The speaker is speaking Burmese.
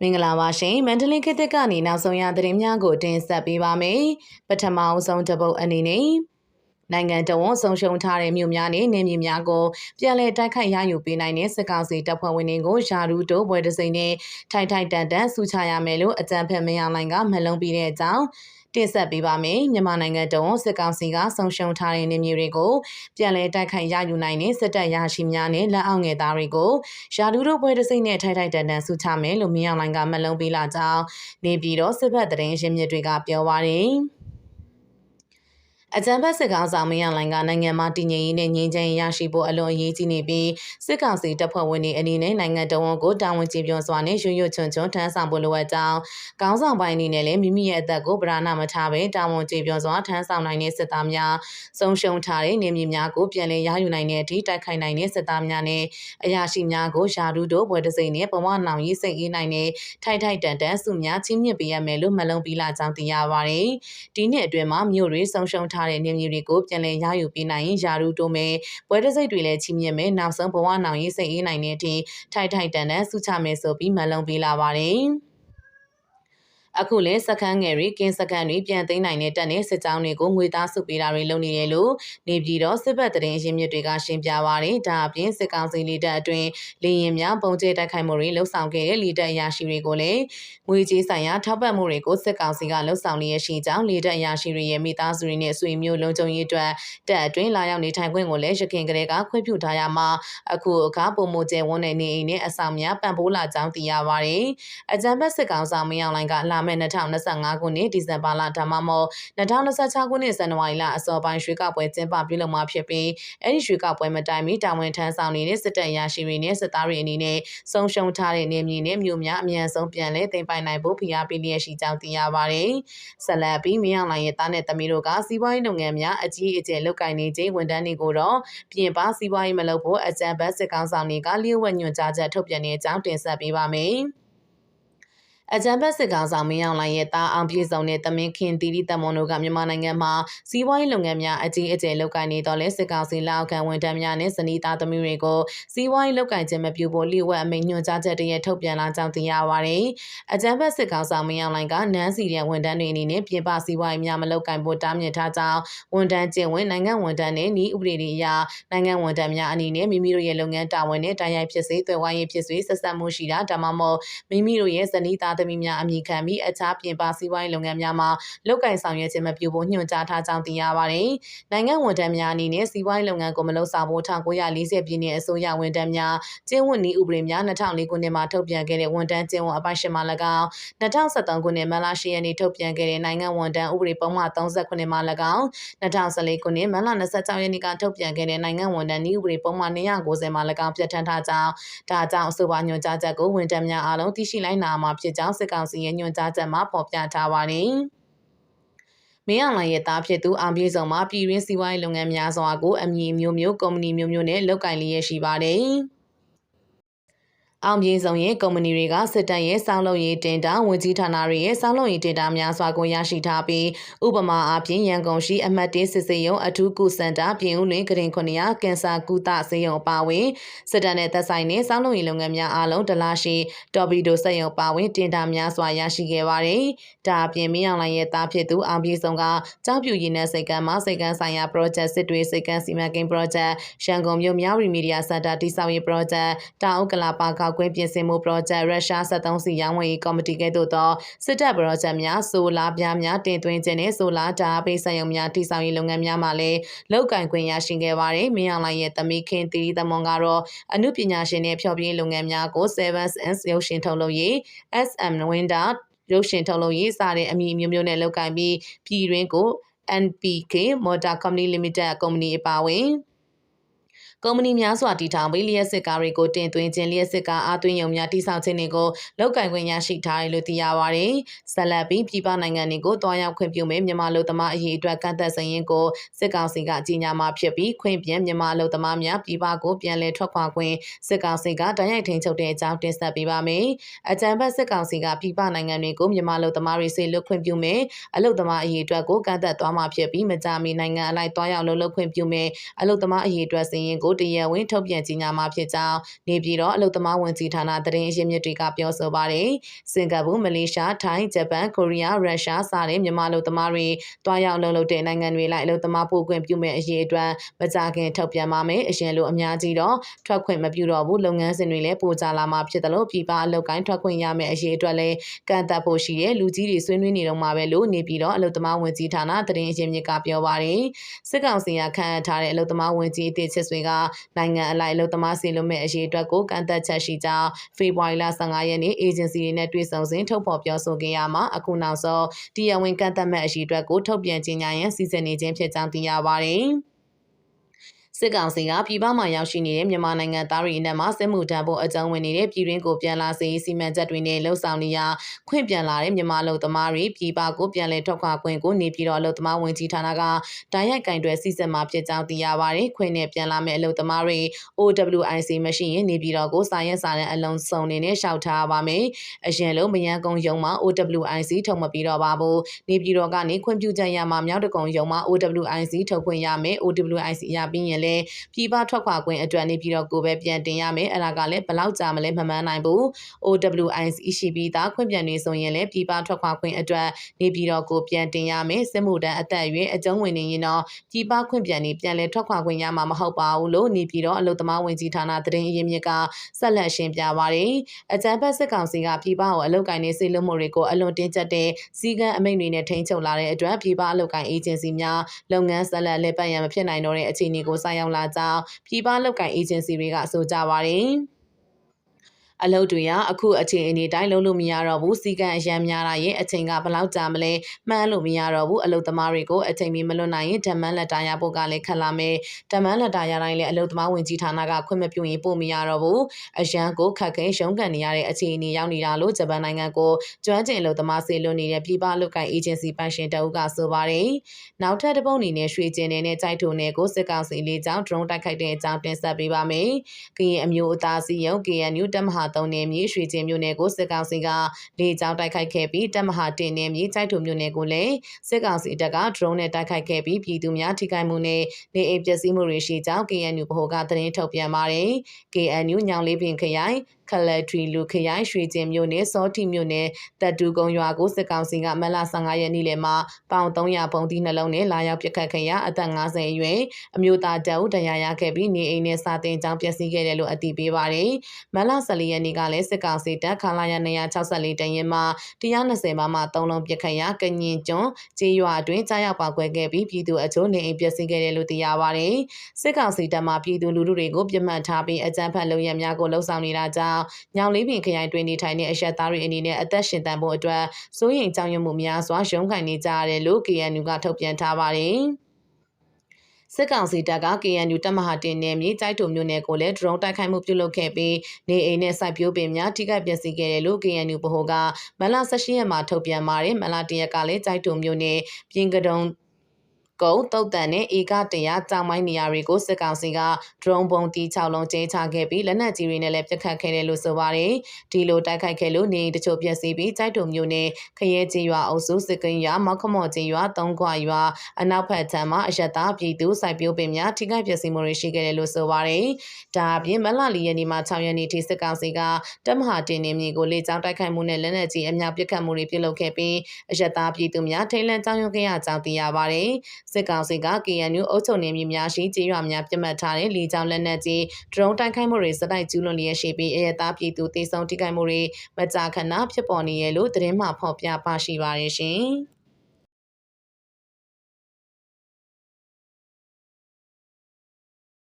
မင်္ဂလာပါရှင်မန္တလေးခေတ်သစ်ကနေနောက်ဆုံးရသတင်းများကိုတင်ဆက်ပေးပါမယ်ပထမအဆုံးတစ်ပုတ်အနေနဲ့နိုင်ငံတော်ဝန်ဆုံးရှုံးထားတဲ့မြို့များနဲ့နေမြေများကိုပြည်လဲတိုက်ခိုက်ရယူပေးနိုင်တဲ့စစ်ကောင်စီတပ်ဖွဲ့ဝင်တွေကိုယာရူတိုဘွယ်တစိမ့်နဲ့ထိုင်ထိုင်တန်တန်ဆူချရမယ်လို့အကြံဖက်မင်းအောင်လိုင်ကမလုံးပြီးတဲ့အကြောင်း တင်ဆက်ပေးပါမယ်မြန်မာနိုင်ငံတော်စစ်ကောင်စီကဆုံးရှုံးထားတဲ့နေမြေတွေကိုပြန်လည်တိုက်ခိုက်ရယူနိုင်တဲ့စစ်တပ်ရရှိများနဲ့လက်အောက်ငယ်သားတွေကိုယာဒူတို့ဘွဲတစိမ့်နဲ့ထိုက်ထိုက်တန်တန်ဆုချမယ်လို့မြင်အောင်လိုင်ကမလုံးပေးလာကြောင်းနေပြည်တော်စစ်ဘက်တရင်ရင်းမြစ်တွေကပြောပါရယ် အကြံဖက်စစ်ကောင်ဆောင်မင်းအောင်လိုင်ကနိုင်ငံမှာတည်ငြိမ်ရေးနဲ့ငြိမ်းချမ်းရေးရရှိဖို့အလွန်အရေးကြီးနေပြီးစစ်ကောင်စီတပ်ဖွဲ့ဝင်တွေအနေနဲ့နိုင်ငံတော်ဝန်ကိုတာဝန်ကျေပြွန်စွာနဲ့ရွရွချွန်ချွန်ထမ်းဆောင်ဖို့လိုအပ်ကြောင်းခေါင်းဆောင်ပိုင်းအနေနဲ့လည်းမိမိရဲ့အသက်ကိုဗราဏမထားဘဲတာဝန်ကျေပြွန်စွာထမ်းဆောင်နိုင်တဲ့စစ်သားများဆုံးရှုံးထားတဲ့နေမြေများကိုပြန်လည်ရယူနိုင်တဲ့အထိတိုက်ခိုက်နိုင်တဲ့စစ်သားများနဲ့အရာရှိများကိုယာဒူတို့ဘွယ်တစိမ့်နဲ့ပဝနောင်ရေးစိတ်အေးနိုင်တဲ့ထိုက်ထိုက်တန်တန်စုများချင်းမြင့်ပေးရမယ်လို့မလုံးပြီးလာကြောင်းသိရပါတယ်။ဒီနှစ်အတွင်းမှာမြို့တွေဆုံးရှုံးထားတဲ့နေမြေတွေကိုပြန်လည်ရယူပေးနိုင်ရင်ယာရူတိုမယ်ပွဲတစိတ်တွေလည်းချီးမြှင့်မယ်နောက်ဆုံးဘဝနောင်ရေးစိတ်အေးနိုင်တဲ့အထိထိုက်ထိုက်တန်တန်ဆုချမယ်ဆိုပြီးမလုံးပေးလာပါတယ်။ အခုလည်းစခန်းငယ်တွေကင်းစခန်းတွေပြန်သိမ်းနိုင်တဲ့တပ်နဲ့စစ်ကြောင်းတွေကိုငွေသားစုပေးတာတွေလုပ်နေတယ်လို့နေပြည်တော်စစ်ဘက်တရင်ရင်းမြစ်တွေကရှင်းပြပါရတယ်။ဒါအပြင်စစ်ကောင်စီလီတပ်အတွင်းလေရင်များပုံကျဲတိုက်ခိုက်မှုတွေလှုပ်ဆောင်ခဲ့တဲ့လီတပ်အရာရှိတွေကိုလည်းငွေကြေးဆိုင်ရာထောက်ပံ့မှုတွေကိုစစ်ကောင်စီကလှုပ်ဆောင်နေရရှိကြောင်းလီတပ်အရာရှိတွေရဲ့မိသားစုတွေနဲ့ဆွေမျိုးလုံးချုံရေးအတွက်တပ်အတွင်းလာရောက်နေထိုင်ခွင့်ကိုလည်းရခင်ကလေးကခွင့်ပြုထားရမှာအခုအခါပုံမကျဲဝန်းတဲ့နေအိမ်နဲ့အဆောင်များပံ့ပိုးလာကြောင်းသိရပါတယ်။အကြံဖက်စစ်ကောင်ဆောင်မင်းအောင်လိုင်ကလာမယ့်2025ခုနှစ်ဒီဇင်ဘာလဒါမှမဟုတ်2026ခုနှစ်ဇန်နဝါရီလအစောပိုင်းရွေးကောက်ပွဲကျင်းပပြုလုပ်မှာဖြစ်ပြီးအဲ့ဒီရွေးကောက်ပွဲမတိုင်မီတာဝန်ထမ်းဆောင်နေတဲ့စစ်တပ်ရရှိတွေနဲ့စစ်သားတွေအနေနဲ့ဆုံးရှုံးထားတဲ့နေမြေနဲ့မြို့များအမြန်ဆုံးပြန်လည်သိမ်းပိုင်နိုင်ဖို့ဖိအားပေးလျက်ရှိကြောင်းသိရပါတယ်။ဆက်လက်ပြီးမင်းအောင်လှိုင်ရဲ့သားနဲ့သမီးတို့ကစီးပွားရေးလုပ်ငန်းများအကြီးအကျယ်လုပ်ကိုင်နေခြင်းဝန်ထမ်းတွေကိုတော့ပြင်ပစီးပွားရေးမလုပ်ဖို့အကြံဘတ်စစ်ကောင်ဆောင်တွေကလျှို့ဝှက်ညွှန်ကြားချက်ထုတ်ပြန်တဲ့အကြောင်းတင်ဆက်ပေးပါမယ်။ အကြံဖက်စစ်ကောင်ဆောင်မင်းအောင်လှိုင်ရဲ့တာအောင်ပြေဆောင်တဲ့တမင်ခင်တီတီတမွန်တို့ကမြန်မာနိုင်ငံမှာစီးပွားရေးလုပ်ငန်းများအကြီးအကျယ်လုပ်ကိုင်နေတော့လဲစစ်ကောင်စီလက်အောက်ခံဝန်ထမ်းများနဲ့ဇနီးသားသမီးတွေကိုစီးပွားရေးလုပ်ကိုင်ခြင်းမပြုဖို့လျှို့ဝှက်အမိန့်ညွှန်ကြားချက်တည်းထုတ်ပြန်လာကြောင်းသိရပါတယ်။အကြံဖက်စစ်ကောင်ဆောင်မင်းအောင်လှိုင်ကနန်းစီရန်ဝန်ထမ်းတွေအနေနဲ့ပြင်ပစီးပွားရေးများမလုပ်ကိုင်ဖို့တားမြစ်ထားကြောင်းဝန်ထမ်းကျင့်ဝင်နိုင်ငံဝန်ထမ်းနဲ့ဤဥပဒေတွေအရနိုင်ငံဝန်ထမ်းများအနေနဲ့မိမိတို့ရဲ့လုပ်ငန်းတာဝန်နဲ့တာယာဖြစ်စေသွယ်ဝိုင်းရေးဖြစ်စေဆက်ဆက်မှုရှိတာဒါမှမဟုတ်မိမိတို့ရဲ့ဇနီးသားသမီးများအမိခံပြီးအခြားပြင်ပစီးပွားရေးလုပ်ငန်းများမှာလုပ်ကိုင်ဆောင်ရွက်ခြင်းမပြုဖို့ညွှန်ကြားထားကြောင်းသိရပါတယ်။နိုင်ငံဝန်ထမ်းများအနေနဲ့စီးပွားရေးလုပ်ငန်းကိုမလုပ်ဆောင်ဖို့1940ပြည်နှစ်အစိုးရဝန်ထမ်းများကျင်းဝတ်နည်းဥပဒေများ2004ခုနှစ်မှာထုတ်ပြန်ခဲ့တဲ့ဝန်ထမ်းကျင်းဝတ်အပိုင်ရှင်မှ၎င်း2013ခုနှစ်မလ10ရက်နေ့ထုတ်ပြန်ခဲ့တဲ့နိုင်ငံဝန်ထမ်းဥပဒေပုံမှန်39မှာ၎င်း2014ခုနှစ်မလ26ရက်နေ့ကထုတ်ပြန်ခဲ့တဲ့နိုင်ငံဝန်ထမ်းနည်းဥပဒေပုံမှန်290မှာ၎င်းပြဋ္ဌာန်းထားကြောင်းဒါကြောင့်အဆိုပါညွှန်ကြားချက်ကိုဝန်ထမ်းများအားလုံးသိရှိလိုက်နာမှာဖြစ်ကြောင်းစစ်ကောင်စီရဲ့ညွှန်ကြားချက်မှာဖော်ပြထားပါတယ်။မင်းအောင်လှိုင်ရဲ့သားဖြစ်သူအောင်ပြေဆုံးမှာပြည်ရင်းစီးပွားရေးလုပ်ငန်းများစွာကိုအမည်မျိုးမျိုးကုမ္ပဏီမျိုးမျိုးနဲ့လုပ်ကိုင်လျက်ရှိပါတယ်။ အောင်ပြင်းဆောင်ရဲ့ကုမ္ပဏီတွေကစစ်တပ်ရဲ့စောင်းလုံရေးတင်တာဝန်ကြီးဌာနတွေရဲ့စောင်းလုံရေးတင်တာများစွာကိုရရှိထားပြီးဥပမာအားဖြင့်ရန်ကုန်ရှိအမှတ်1စစ်စေးရုံအထူးကုစင်တာပြင်ဦးလွင်ဂရင်900ကင်ဆာကုသစေယုံပါဝင်စစ်တပ်နဲ့သက်ဆိုင်တဲ့စောင်းလုံရေးလုပ်ငန်းများအားလုံးဒလာရှိတော်ဘီဒိုစက်ရုံပါဝင်တင်တာများစွာရရှိခဲ့ပါတယ်။ဒါအပြင်မင်းအောင်လှိုင်ရဲ့သားဖြစ်သူအောင်ပြင်းဆောင်ကကြောက်ပြူရည်နဲ့စိတ်ကမ်းမှာစိတ်ကမ်းဆိုင်ရာ project စစ်တွေစိတ်ကမ်းစီမံကိန်း project ရန်ကုန်မြို့မြောက်ရီမီဒီယာစင်တာတိစောက်ရေး project တောင်ဥက္ကလာပါကကွင်းပြင်ဆင်မှု project ရုရှား73စီရောင်းဝယ်ရေးကော်မတီကဲ့သို့သောစစ်တပ် project များဆိုလာပြားများတင်သွင်းခြင်းနဲ့ဆိုလာဓာတ်ပေးဆက်ရုံများတိစောက်ရေးလုပ်ငန်းများမှာလည်းလောက်ကင်ခွင့်ရရှိခဲ့ပါတယ်။မင်းအောင်လှိုင်ရဲ့သမီးခင်တီသမွန်ကတော့အမှုပညာရှင်နဲ့ဖျော်ဖြေလုပ်ငန်းများကို Sevens and ရုပ်ရှင်ထုတ်လုပ်ရေး SM Winda ရုပ်ရှင်ထုတ်လုပ်ရေးစတဲ့အမည်မျိုးမျိုးနဲ့လုပ်ကိုင်ပြီးပြည်တွင်းကို NPK Motor Company Limited ကုမ္ပဏီအပါအဝင် ကုမ္ပဏီများစွာတည်ထောင်ပြီးလျှက်စစ်ကားတွေကိုတင်သွင်းခြင်းလျှက်စစ်ကားအားသွင်းရုံများတိစောက်ခြင်းတွေကိုလောက်ကင်ခွင့်ရရှိထားတယ်လို့သိရပါတယ်။ဆက်လက်ပြီးပြည်ပနိုင်ငံတွေကိုတွားရောက်ခွင့်ပြုမဲ့မြန်မာလူသမားအရေးအတွက်ကန့်သက်စရင်ကိုစစ်ကောင်စီကကြီးညာမှာဖြစ်ပြီးခွင့်ပြန်မြန်မာလူသမားများပြည်ပကိုပြန်လည်ထွက်ခွာခွင့်စစ်ကောင်စီကတိုက်ရိုက်ထိန်းချုပ်တဲ့အကြောင်းတင်ဆက်ပေးပါမယ်။အကြံဖက်စစ်ကောင်စီကပြည်ပနိုင်ငံတွေကိုမြန်မာလူသမားတွေစေလွတ်ခွင့်ပြုမဲ့အလုသမားအရေးအတွက်ကိုကန့်သက်သွားမှာဖြစ်ပြီးမကြာမီနိုင်ငံအလိုက်တွားရောက်လှုပ်လှုပ်ခွင့်ပြုမဲ့အလုသမားအရေးအတွက်စရင်ကိုကိုတရားဝင်ထုတ်ပြန်ကြေညာမှာဖြစ်ကြောင်းနေပြည်တော်အလုသမားဝန်ကြီးဌာနသတင်းရင်းမြစ်တွေကပြောဆိုပါတယ်။စင်ကာပူမလေးရှားထိုင်းဂျပန်ကိုရီးယားရုရှားစတဲ့မြန်မာအလုသမားတွေတွားရောက်လုံလုပ်တဲ့နိုင်ငံတွေလိုက်အလုသမားပို့ခွင့်ပြုမဲ့အရေးအတွက်မကြခင်ထုတ်ပြန်ပါမယ်။အရင်လိုအများကြီးတော့ထွက်ခွင့်မပြုတော့ဘူးလုပ်ငန်းစဉ်တွေလည်းပိုကြလာမှာဖြစ်တယ်လို့ပြည်ပအလုပ်ကိုင်းထွက်ခွင့်ရမယ့်အရေးအတွက်လည်းကန့်သက်ဖို့ရှိတဲ့လူကြီးတွေဆွေးနွေးနေတော့မှာပဲလို့နေပြည်တော်အလုသမားဝန်ကြီးဌာနသတင်းရင်းမြစ်ကပြောပါတယ်။စစ်ကောင်စီကခန့်အပ်ထားတဲ့အလုသမားဝန်ကြီးအသစ်ချစ်ဆွေကနိုင်ငံအလိုက်အလုသမားစီလုံးမဲ့အရေးအတွက်ကိုကန့်သက်ချက်ရှိကြောင်းဖေဖော်ဝါရီလ15ရက်နေ့အေဂျင်စီတွေနဲ့တွေ့ဆုံစဉ်ထုတ်ဖော်ပြောဆိုခဲ့ရမှာအခုနောက်ဆုံးတရားဝင်ကန့်သက်မဲ့အရေးအတွက်ကိုထုတ်ပြန်ကြေညာရန်စီစဉ်နေခြင်းဖြစ်ကြောင်းသိရပါတယ်။ စစ်ကောင်စီကပြည်ပမှာရောက်ရှိနေတဲ့မြန်မာနိုင်ငံသားတွေအနက်မှာစစ်မှုထမ်းဖို့အကြောင်းဝင်နေတဲ့ပြည်တွင်းကိုပြန်လာစေစီမံချက်တွေနဲ့လှုပ်ဆောင်နေရခွင့်ပြန်လာတဲ့မြန်မာလူသမားတွေပြည်ပကိုပြန်လည်ထွက်ခွာခွင့်ကိုနေပြည်တော်အလုပ်သမားဝင်ကြီးဌာနကတိုင်းရိုက်ကင်တွယ်စီစဉ်မှာဖြစ်ကြောင်းသိရပါတယ်။ခွင့်နဲ့ပြန်လာမယ့်အလုပ်သမားတွေ OWIC မရှိရင်နေပြည်တော်ကိုစာရဲစာနဲ့အလုံးစုံနေနဲ့ရှောက်ထားပါမယ်။အရင်လုံးမရန်ကုန်ရုံမှာ OWIC ထုတ်မပြီးတော့ပါဘူး။နေပြည်တော်ကနေခွင့်ပြုချက်ရမှာမြောက်တကုံရုံမှာ OWIC ထုတ်ခွင့်ရမယ်။ OWIC ရပြီးရင်လည်းပြည်ပထွက်ခွာခွင့်အတွက်နေပြည်တော်ကိုပဲပြန်တင်ရမယ်အဲ့ဒါကလည်းဘလောက်ကြာမလဲမမှန်းနိုင်ဘူး OWIC ရှိပြီးသားခွင့်ပြန်နေဆိုရင်လည်းပြည်ပထွက်ခွာခွင့်အတွက်နေပြည်တော်ကိုပြန်တင်ရမယ်စစ်မှုတန်းအသက်အရွယ်အကျုံးဝင်နေရင်တော့ပြည်ပခွင့်ပြန်နေပြန်လဲထွက်ခွာခွင့်ရမှာမဟုတ်ပါဘူးလို့နေပြည်တော်အလုသမားဝင်ကြီးဌာနသတင်းအရင်းမြစ်ကဆက်လက်ရှင်းပြပါတယ်အကြံဖက်စစ်ကောင်စီကပြည်ပကိုအလုကိုင်းနေစေလွှတ်မှုတွေကိုအလွန်တင်းကျပ်တဲ့စီကံအမိန့်တွေနဲ့ထိန်းချုပ်လာတဲ့အတွက်ပြည်ပအလုကိုင်းအေဂျင်စီများလုပ်ငန်းဆက်လက်လက်ပတ်ရန်မဖြစ်နိုင်တော့တဲ့အခြေအနေကိုဆိုက်ရောက်လာကြောင်းပြည်ပလောက်ကိုင်အေဂျင်စီတွေကဆိုကြပါတယ်။ အလုပ်တွေကအခုအချိန်အနေတိုင်းလုံးလို့မရတော့ဘူးစီကံအရန်များတာရဲ့အချိန်ကဘယ်လောက်ကြာမလဲမှန်းလို့မရတော့ဘူးအလုပ်သမားတွေကိုအချိန်မီမလွတ်နိုင်ရင်ဓမ္မလက်တာရဖို့ကလည်းခက်လာမယ်ဓမ္မလက်တာရတိုင်းလည်းအလုပ်သမားဝင်ကြီးဌာနကခွင့်မပြုရင်ပို့မရတော့ဘူးအရန်ကိုခက်ခဲရှုံးကန်နေရတဲ့အခြေအနေရောက်နေတာလို့ဂျပန်နိုင်ငံကိုကျွမ်းကျင်အလုပ်သမားစေလွတ်နေတဲ့ပြည်ပအလုပ်ကိုင်အေဂျင်စီပိုင်ရှင်တအုပ်ကဆိုပါတယ်နောက်ထပ်တစ်ပုတ်အနေနဲ့ရွှေကျင်နေတဲ့ကြိုက်ထုံနယ်ကိုစစ်ကောင်စီလေးကြောင့် drone တိုက်ခိုက်တဲ့အကြောင်းတင်ဆက်ပေးပါမယ်ကရင်အမျိုးအသားစီယုံ KNU တမဟာ3နယ်မြေရွှေကျင်မြို့နယ်ကိုစစ်ကောင်စီကလေကြောင်းတိုက်ခိုက်ခဲ့ပြီးတမဟာတင်နယ်မြေကြိုက်ထုံမြို့နယ်ကိုလည်းစစ်ကောင်စီတပ်က drone နဲ့တိုက်ခိုက်ခဲ့ပြီးပြည်သူများထိခိုက်မှုနဲ့နေအိမ်ပျက်စီးမှုတွေရှိကြောင်း KNU ဗဟိုကသတင်းထုတ်ပြန်ပါတယ် KNU ညောင်လေးပင်ခရိုင် ခလက်ထရီလူခရိုင်ရွှေကျင်မြို့နယ်စောတိမြို့နယ်တပ်တူကုန်းရွာကိုစစ်ကောင်စီကမလ15ရက်နေ့လယ်မှာပေါင်300ပုံသီးနှလုံးနဲ့လာရောက်ပစ်ခတ်ခဲ့ရာအသက်50အရွယ်အမျိုးသားတအုပ်တရားရခဲ့ပြီးနေအိမ်နဲ့စာတင်ကြောင်းပျက်စီးခဲ့တယ်လို့အတည်ပြုပါတယ်။မလ14ရက်နေ့ကလည်းစစ်ကောင်စီတပ်ခလာရ264တရင်မှာ120မှာမှ3လုံးပစ်ခတ်ရာကညင်ကျွန်းကျေးရွာအတွင်းကြားရောက်ပါကွဲခဲ့ပြီးပြည်သူအချို့နေအိမ်ပျက်စီးခဲ့တယ်လို့သိရပါတယ်။စစ်ကောင်စီတပ်မှပြည်သူလူထုတွေကိုပြစ်မှတ်ထားပြီးအကြမ်းဖက်လုပ်ရများကိုလှုံ့ဆော်နေတာကြောင့်ညောင်လေးပင်ခရိုင်တွင်နေထိုင်တဲ့အရက်သားတွေအနေနဲ့အသက်ရှင်တန်ဖို့အတွက်စိုးရိမ်ကြောက်ရွံ့မှုများစွာရုန်းကန်နေကြရတယ်လို့ KNU ကထုတ်ပြန်ထားပါတယ်။စစ်ကောင်စီတပ်က KNU တပ်မဟာတင်နယ်မြေကြိုက်ထုံမြို့နယ်ကိုလည်း drone တိုက်ခိုက်မှုပြုလုပ်ခဲ့ပြီးနေအိမ်နဲ့စိုက်ပျိုးပင်များထိခိုက်ပျက်စီးခဲ့တယ်လို့ KNU ဗဟိုကမလ18ရက်မှာထုတ်ပြန်ပါတယ်။မလ1ရက်ကလည်းကြိုက်ထုံမြို့နယ်ပြင်ကတုံ ကုန်းတုတ်တန်နဲ့ဧက100ကြောင်မိုင်းနေရာတွေကိုစစ်ကောင်စီက drone ပုံတီ6လုံးကျင်းချခဲ့ပြီးလက်နက်ကြီးတွေနဲ့လည်းပစ်ခတ်ခဲ့တယ်လို့ဆိုပါတယ်။ဒီလိုတိုက်ခိုက်ခဲ့လို့နေတချို့ပျက်စီးပြီးကြိုက်တုံမျိုးနဲ့ခရဲကြီးရွာအုပ်စုစစ်ကင်းရွာမောက်ခမော်ကြီးရွာသုံးခွာရွာအနောက်ဘက်ခြမ်းမှာအရတားပြည်သူစိုက်ပျိုးပင်များထိခိုက်ပျက်စီးမှုတွေရှိခဲ့တယ်လို့ဆိုပါတယ်။ဒါအပြင်မလလီရက်နေ့မှာ6ရက်နေ့ထိစစ်ကောင်စီကတမဟာတင်နေမြေကိုလေကြောင်းတိုက်ခိုက်မှုနဲ့လက်နက်ကြီးအများပစ်ခတ်မှုတွေပြုလုပ်ခဲ့ပြီးအရတားပြည်သူများထိတ်လန့်ကြောက်ရွံ့ခဲ့ရကြောင်းသိရပါတယ်။စစ်ကောင်စီက KNU အုပ်ချုပ်နေမြေများရှိကြေးရွာများပြတ်မှတ်ထားတဲ့လေကြောင်းလက်နက်ကြီးဒရုန်းတိုက်ခိုက်မှုတွေစတိုက်ကျူးလွန်လျက်ရှိပြီးအရတားပြည်သူတေဆုံးထိခိုက်မှုတွေမကြာခဏဖြစ်ပေါ်နေရလို့သတင်းမှဖော်ပြပါရှိပါတယ်ရှင်။